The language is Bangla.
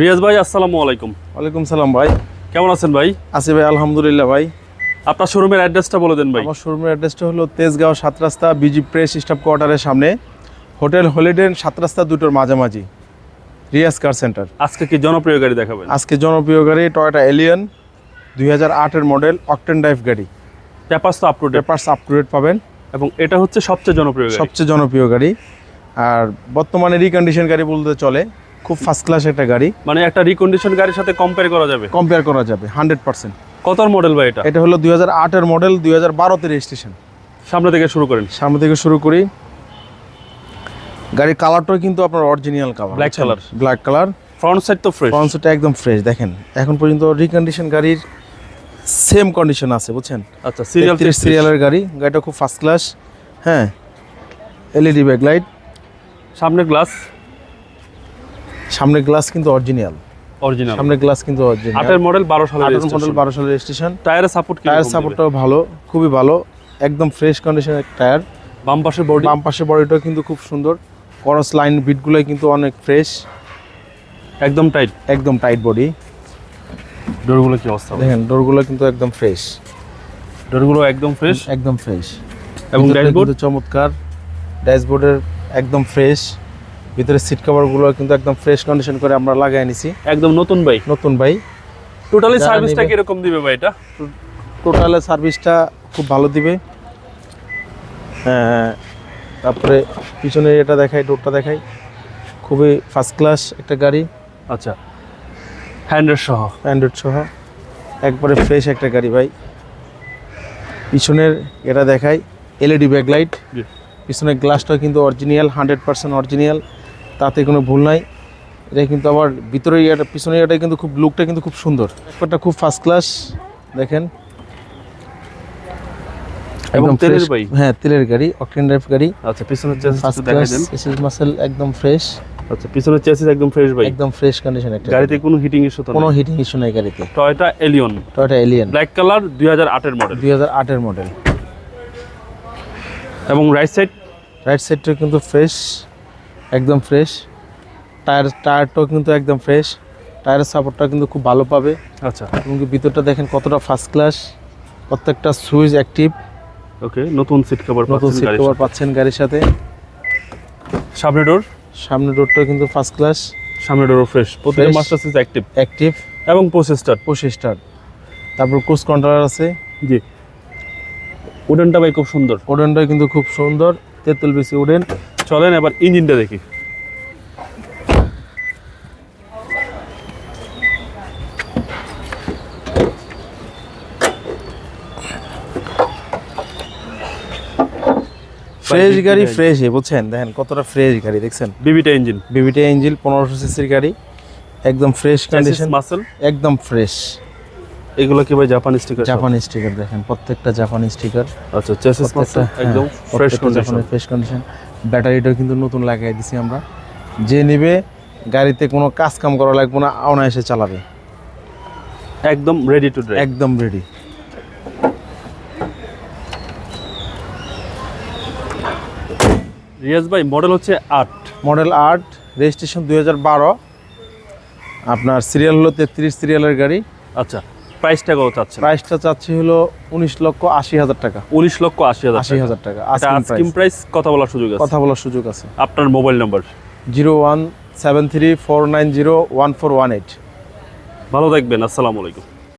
রিয়াজ ভাই আসসালামু আলাইকুম। ওয়ালাইকুম সালাম ভাই। কেমন আছেন ভাই? আসি ভাই আলহামদুলিল্লাহ ভাই। আপনার শোরুমের অ্যাড্রেসটা বলে দেন ভাই। আমার শোরুমের অ্যাড্রেসটা হলো তেজগাঁও সাত রাস্তা বিজি প্রেস স্টাফ কোয়ার্টারের সামনে। হোটেল হলিডে সাত রাস্তা দুটোর মাঝামাঝি। Riaz car centre. আজকে কি জনপ্রিয় গাড়ি দেখাবেন? আজকে জনপ্রিয় গাড়ি টয়োটা এলিয়ন দুই হাজার আটের মডেল অকটেন ড্রাইভ গাড়ি। পেপার্স তো up to date papers up to date পাবেন। এবং এটা হচ্ছে সবচেয়ে জনপ্রিয় সবচেয়ে জনপ্রিয় গাড়ি। আর বর্তমানে রিকন্ডিশন গাড়ি বলতে চলে। খুব ফার্স্ট ক্লাস একটা গাড়ি। মানে একটা রিকন্ডিশন গাড়ির সাথে কম্পেয়ার করা যাবে? কম্পেয়ার করা যাবে হান্ড্রেড পার্সেন্ট কত মডেল ভাই এটা? এটা হলো দুই হাজার আটের মডেল দুই হাজার বারোতে রেজিস্ট্রেশন সামনে থেকে শুরু করেন। সামনে থেকে শুরু করি। গাড়ির কালারটাও কিন্তু আপনার original colour Black color। Black colour front side তো ফ্রেশ ফ্রন্ট সাইডটা একদম ফ্রেশ দেখেন। এখন পর্যন্ত রিকন্ডিশন গাড়ির সেম কন্ডিশন আছে বুঝছেন? আচ্ছা সিরিয়াল সিরিয়াল সিরিয়ালের গাড়ি গাড়িটা খুব ফার্স্ট ক্লাস হ্যাঁ। এলইডি ব্যাকলাইট সামনে গ্লাস সামনে গ্লাস কিন্তু অরিজিনাল। অরিজিনাল। সামনের গ্লাস কিন্তু অরিজিনাল। আটের মডেল বারো সালের আটের মডেল বারো সালের রেজিস্ট্রেশন টায়ারের সাপোর্ট কি টায়ার সাপোর্টটাও ভালো খুবই ভালো। একদম ফ্রেশ কন্ডিশনের টায়ার বাম পাশের বডি বাম পাশে বডিটাও কিন্তু খুব সুন্দর। করস লাইন বিটগুলো কিন্তু অনেক ফ্রেশ একদম টাইট একদম টাইট বডি ডোরগুলো কি অবস্থা? দেখেন ডোরগুলো কিন্তু একদম ফ্রেশ ডোরগুলো একদম ফ্রেশ একদম ফ্রেশ এবং ড্যাশবোর্ড চমৎকার। ড্যাশবোর্ডের একদম ফ্রেশ ভিতরে সিট কভারগুলো কিন্তু একদম ফ্রেশ কন্ডিশন করে আমরা লাগাই নিছি। একদম নতুন ভাই। নতুন ভাই। টোটালি সার্ভিসটা কীরকম দিবে ভাই এটা? টোটালে সার্ভিসটা খুব ভালো দিবে। হ্যাঁ তারপরে পিছনে এটা দেখাই ডোরটা দেখাই। খুবই ফার্স্ট ক্লাস একটা গাড়ি। আচ্ছা। হ্যান্ডের সহ। অ্যান্ড্রয়েড সহ। একবারে ফ্রেশ একটা গাড়ি ভাই। পিছনের এটা দেখাই এলইডি ব্যাকলাইট জি। পিছনের গ্লাসটা কিন্তু অরিজিনাল হান্ড্রেড পার্সেন্ট অরিজিনাল তাতে কোনো ভুল নাই। এটা কিন্তু আবার ভিতরে এটা পিছনের এটা কিন্তু খুব লুকটা কিন্তু খুব সুন্দর। একটা খুব ফার্স্ট ক্লাস দেখেন। একদম তেলের ভাই? হ্যাঁ তেলের গাড়ি অকটেন ড্রাইভ গাড়ি। আচ্ছা পিছনের চেসিস দেখাই দেন। এসএস মাসেল একদম ফ্রেশ আচ্ছা পিছনের চেসিস একদম ফ্রেশ ভাই। একদম ফ্রেশ কন্ডিশন একটা গাড়িতে কোনো হিটিং ইস্যু তো কোনো হিটিং ইস্যু নাই গাড়িতে। Toyota Allion Toyota Allion black colour model model এবং রাইট সাইড রাইট সাইডটা কিন্তু ফ্রেশ একদম ফ্রেশ টায়ার টায়ারটাও কিন্তু একদম ফ্রেশ টায়ারের সাপোর্টটা কিন্তু খুব ভালো পাবে। আচ্ছা। এবং ভিতরটা দেখেন কতটা ফার্স্ট ক্লাস প্রত্যেকটা সুইচ অ্যাক্টিভ ওকে নতুন সিট কভার নতুন সিট কভার পাচ্ছেন গাড়ির সাথে। সামনে ডোর সামনে রোডটাও কিন্তু ফার্স্ট ক্লাস সামনে door fresh Fresh। Master switch active active এবং প্রসেসটার পঁচিশ স্টার তারপর ক্রুজ কন্ট্রোলার আছে। জি। উডেনটা ভাই খুব সুন্দর। ওডেনটা কিন্তু খুব সুন্দর। তেঁতুল বেশি ওডেন চলেন এবার ইঞ্জিনটা দেখি। ফ্রেশ গাড়ি। ফ্রেশ বুঝছেন? দেখেন কতটা ফ্রেশ গাড়ি দেখছেন? বিবিটা ইঞ্জিন বিবিটি ইঞ্জিন পনেরোশো সিসির গাড়ি একদম ফ্রেশ কন্ডিশন মাসেল একদম ফ্রেশ এগুলো কি ভাই জাপানি স্টিকার জাপানি স্টিকার দেখেন প্রত্যেকটা জাপানি স্টিকার আচ্ছা চেসিস মাসেল একদম ফ্রেশ কন্ডিশন ফ্রেশ কন্ডিশন ব্যাটারিটাও কিন্তু নতুন লাগাই দিছি আমরা। যে নেবে গাড়িতে কোনো কাজ কাম করা লাগবে না অনায়াসে চালাবে। একদম রেডি টু ড্রাইভ একদম রেডি রিয়াজ ভাই মডেল হচ্ছে আট। মডেল আট রেজিস্ট্রেশন দুই হাজার বারো। আপনার সিরিয়াল হলো তেত্রিশ সিরিয়ালের গাড়ি। আচ্ছা। প্রাইসটা কত চাচ্ছেন? প্রাইসটা চাচ্ছি হলো উনিশ লক্ষ আশি হাজার টাকা। উনিশ লক্ষ আশি হাজার আশি হাজার টাকা। আস্কিম প্রাইস কথা বলার সুযোগ আছে? কথা বলার সুযোগ আছে। আপনার mobile number zero one seven three four nine zero one four one eight. ভালো থাকবেন আসসালামু আলাইকুম।